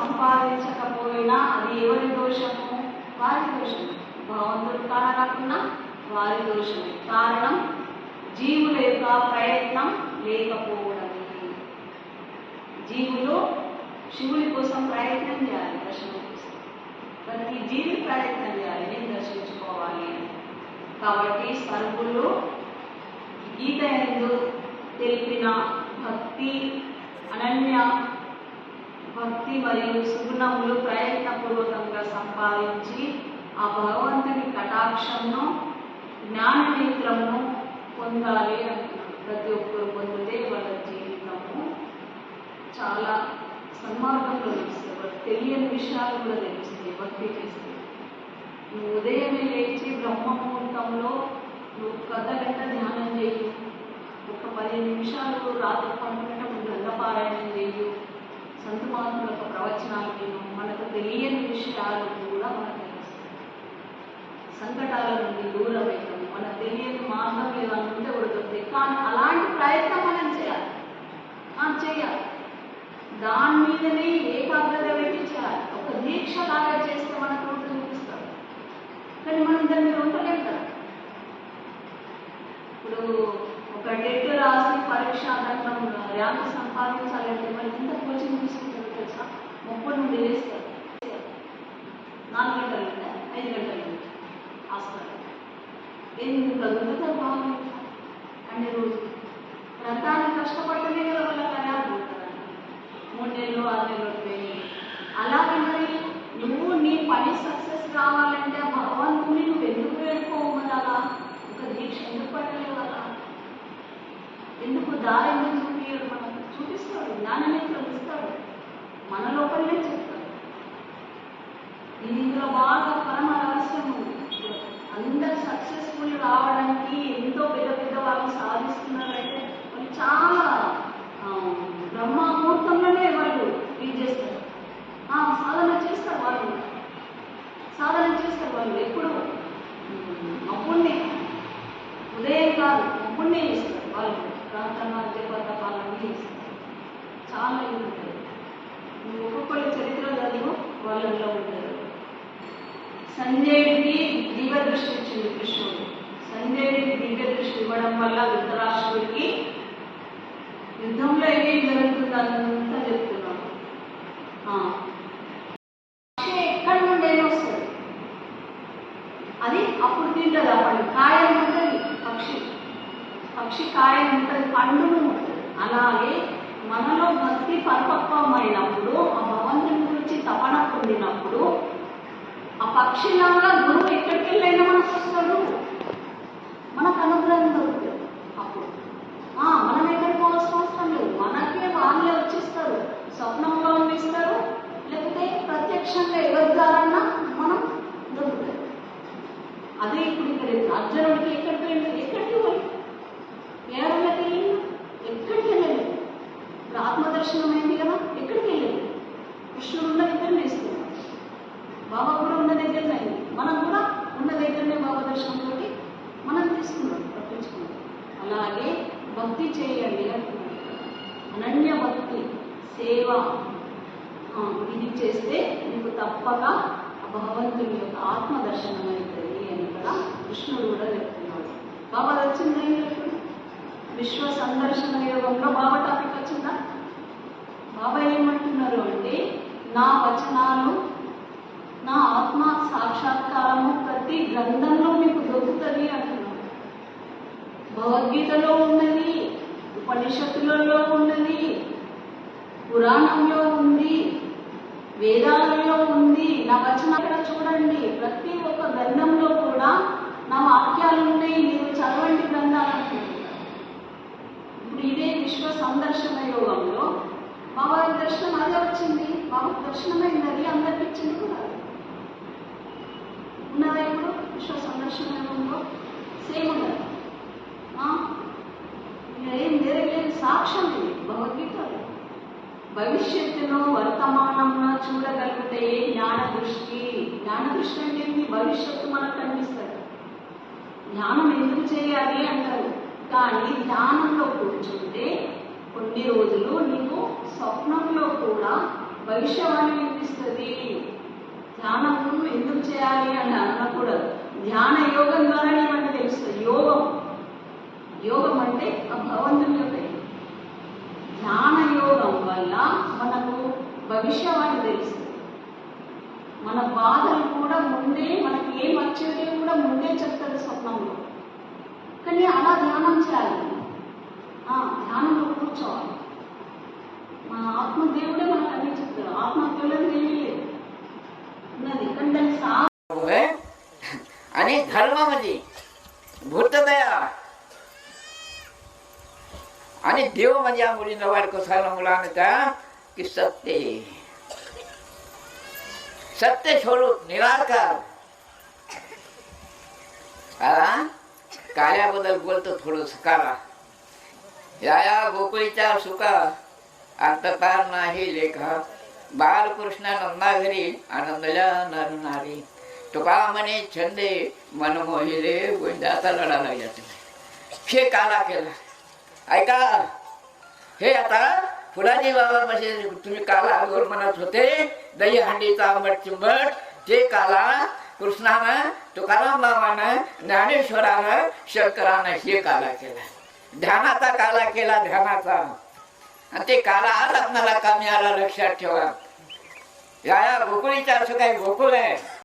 సంపాదించకపోయినా అది ఎవరి దోషము? వారి దోషము. భగవంతుడు కారణకుండా వారి దోషమే. కారణం జీవుల యొక్క ప్రయత్నం లేకపోవడమే. జీవులు శివుడి కోసం ప్రయత్నం చేయాలి దర్శనం కోసం. ప్రతి జీవి ప్రయత్నం చేయాలి నేను దర్శించుకోవాలి అని. కాబట్టి సర్వులు గీత ఎందు తెలిపిన భక్తి అనన్య భక్తి మరియు సుగుణములు ప్రయత్నపూర్వకంగా సంపాదించి ఆ భగవంతుని కటాక్షంను జ్ఞాన నేత్రమును పొందాలి అంటున్నాడు. ప్రతి ఒక్కరు పొందితే వాళ్ళ జీవితము చాలా సన్మార్గంలో తెలుస్తుంది వాళ్ళు తెలియని విషయాలు కూడా తెలుస్తాయి భక్తి చేస్తే నువ్వు ఉదయమే లేచి బ్రహ్మముహూర్తంలో నువ్వు కథ గంట ధ్యానం చేయి. ఒక పదిహేను నిమిషాలు రాత్రి పండుకునేటప్పుడు గ్రంథపారాయణం చేయు సంత మహాత్ముల యొక్క ప్రవచనాలు విను మనకు తెలియని విషయాలు కూడా మనకు సంకటాల నుండి దూరం మనం మనకు తెలియని మార్గం ఏదైనా ఉంటే కూడా కానీ అలాంటి ప్రయత్నం మనం చేయాలి. మనం చేయాలి. దాని మీదనే ఏకాగ్రత పెట్టి చేయాలి. ఒక దీక్ష లాగా చేస్తే మనకు రోడ్డు కానీ మనం దాని మీద ఉండలేం కదా. ఇప్పుడు ఒక డెట్ రాసి పరీక్ష దాంట్లో ర్యాంక్ సంపాదించాలంటే మరి ఎంత కోచింగ్ తీసుకుంటారు తెలుసా? ముప్పై నుండి వేస్తారు నాలుగు గంటల నుండి ఐదు గంటల నుండి హాస్పిటల్. ఎనిమిది చదువుతా బాగుంది అన్ని రోజులు వ్రతాన్ని కష్టపడటమే కదా వాళ్ళ కళ్యాణం మూడు నెలలు ఆరు నెలలు పోయి అలాగే మరి నువ్వు నీ పని సక్సెస్ కావాలంటే ఆ భగవంతుని నువ్వు ఎందుకు వేడుకోవు మరి అలా ఒక దీక్ష ఎందుకు పట్టలేవు అలా ఎందుకు దారి ఎందుకు చూపించడు మనకు చూపిస్తాడు జ్ఞానాన్ని ఇస్తాడు మన లోపలనే చెప్తాడు ఇందులో బాగా పరమ రహస్యం అందరూ అందరు సక్సెస్ఫుల్ రావడానికి ఎంతో పెద్ద పెద్ద వాళ్ళు సాధిస్తున్నారంటే వాళ్ళు చాలా బ్రహ్మముహూర్తంలోనే వాళ్ళు ఇది చేస్తారు. ఆ, సాధన చేస్తారు వాళ్ళు. సాధన చేస్తారు వాళ్ళు ఎప్పుడు. అప్పుడే ఉదయం కాదు అప్పుడే చేస్తారు వాళ్ళు. ప్రార్థన జపతపాలన్నీ ఇస్తారు చాలా ఇది ఉంటుంది. నువ్వు ఒక్కొక్కరి చరిత్ర చదువు వాళ్ళలో ఉంటారు సంజయుడికి దివ్య దృష్టి ఇచ్చింది కృష్ణుడు. సంజయుడికి దివ్య దృష్టి ఇవ్వడం వల్ల ధృతరాష్ట్రుడికి యుద్ధంలో ఏమేం జరుగుతుందంతా చెప్తున్నాను ఆ. పక్షి ఎక్కడి నుండి ఏం వస్తుంది అది అప్పుడు తింటుంది ఆ పండు కాయం ఉంటుంది పక్షి. పక్షి కాయం ఉంటుంది పండును ఉంటుంది. అలాగే మనలో భక్తి పరిపక్వమైనప్పుడు ఆ భగవంతుని గురించి తపన పొందినప్పుడు ఆ పక్షిలాగా గురువు ఎక్కడికి వెళ్ళైనా మనకు వస్తాడు మనకు అనుగ్రహం దొరుకుతుంది అప్పుడు. మనం ఎక్కడికి పోవాల్సిన అవసరం లేదు. మనకే వాళ్ళే వచ్చేస్తారు. స్వప్నంలో ఇస్తారు లేకపోతే ప్రత్యక్షంగా ఎవరి ద్వారాన్నా మనం దొరుకుతుంది అదే ఇప్పుడు ఇక్కడ అర్జునుడికి ఎక్కడికి వెళ్ళి ఎక్కడికి పోయి? ఏడలకి ఎక్కడికి వెళ్ళలేదు ఇప్పుడు ఆత్మదర్శనం అయింది కదా ఎక్కడికి వెళ్ళలేదు కృష్ణుడు ఉన్న దగ్గరనే ఇస్తున్నాడు బాబా కూడా ఉన్న దగ్గరనే అయింది మనం కూడా ఉన్న దగ్గరనే బాబా దర్శనంతో మనం తీసుకున్నాం పట్టించుకున్నాం అలాగే భక్తి చేయండి అంటున్నాడు అనన్య భక్తి సేవ ఇది చేస్తే నీకు తప్పక భగవంతుని యొక్క ఆత్మదర్శనం అవుతుంది అని కూడా కృష్ణుడు కూడా చెప్తున్నాడు. బాబా వచ్చిందా విశ్వ సందర్శన యోగంలో బాబా టాపిక్ వచ్చిందా? బాబా ఏమంటున్నారు అంటే నా వచనాలు నా ఆత్మ సాక్షాత్కారము ప్రతి గ్రంథంలో మీకు దొరుకుతుంది అంటున్నాడు భగవద్గీతలో ఉపనిషత్తులలో ఉన్నది పురాణంలో ఉంది వేదాలలో ఉంది. నా వచనం చూడండి. ప్రతి ఒక్క గ్రంథంలో కూడా నా వాక్యాలు ఉన్నాయి. మీరు చదవండి గ్రంథాలు అంటున్నారు. ఇప్పుడు ఇదే విశ్వ సందర్శన యోగంలో బాబా దర్శనం అదే వచ్చింది. మాకు దర్శనమైనది అందరికి ఇచ్చింది కూడా. ఉన్నదా ఇప్పుడు విశ్వ సందర్శన యోగంలో? సేమ్ ఉన్నది ఆ? ఇంకా ఏం వేరే లేదు సాక్ష్యం ఇది భగవద్గీతలో భవిష్యత్తును వర్తమానంలో చూడగలిగితే జ్ఞాన దృష్టి జ్ఞాన దృష్టి అంటే భవిష్యత్తు మనకు కనిపిస్తుంది. ధ్యానం ఎందుకు చేయాలి అంటారు? కానీ ధ్యానంలో కూర్చుంటే కొన్ని రోజులు నీకు స్వప్నంలో కూడా భవిష్యవాణి వినిపిస్తుంది. ధ్యానం ఎందుకు చేయాలి అని అనకూడదు. ధ్యాన యోగం ద్వారానే మనకు తెలుస్తుంది. యోగం. యోగం అంటే ఆ భగవంతుని యొక్క యోగం. ధ్యాన యోగం వల్ల మనకు భవిష్యవాణి ఆయన తెలుసు మన బాధలు కూడా ముందే మనకి ఏం వచ్చేది కూడా ముందే చెప్తాడు స్వప్నంలో. కానీ అలా ధ్యానం చేయాలి. ధ్యానంలో కూర్చోవాలి. మన ఆత్మదేవుడే మనకు అన్ని చెప్తారు ఆత్మదేవులని ఏమీ లేదు. ఉన్నది. కానీ దాన్ని సా అని ధర్మం అది గుర్తుందయా అని దేవమర్యాద ముడిన వారికి సరళములానక ఇస్తే सत्य स्वरूप निराकार. हा? कार्याबद्दल बोलतो थोडस काला या या गोकुळीच्या सुका अंतकार नाही लेखा. बालकृष्ण नंदाघरी आनंदल्या नरनारी. तुका म्हणे छंदे मन मोहिले गोंजाचा लढा लागला हे काला केला. ऐका हे आता फुलाजी बाबा म्हणजे तुम्ही काला अगोदर म्हणत होते दही हंडीचा आंबट चिंबट ते काला कृष्णानं तुकाराम बाबानं ज्ञानेश्वरानं शंकरानं हे काला केला. ध्यानाचा काला केला ध्यानाचा. आणि ते काला आज आपणाला कमी आला लक्षात ठेवा. या या गोकुळीचं असं काही गोकुळ आहे.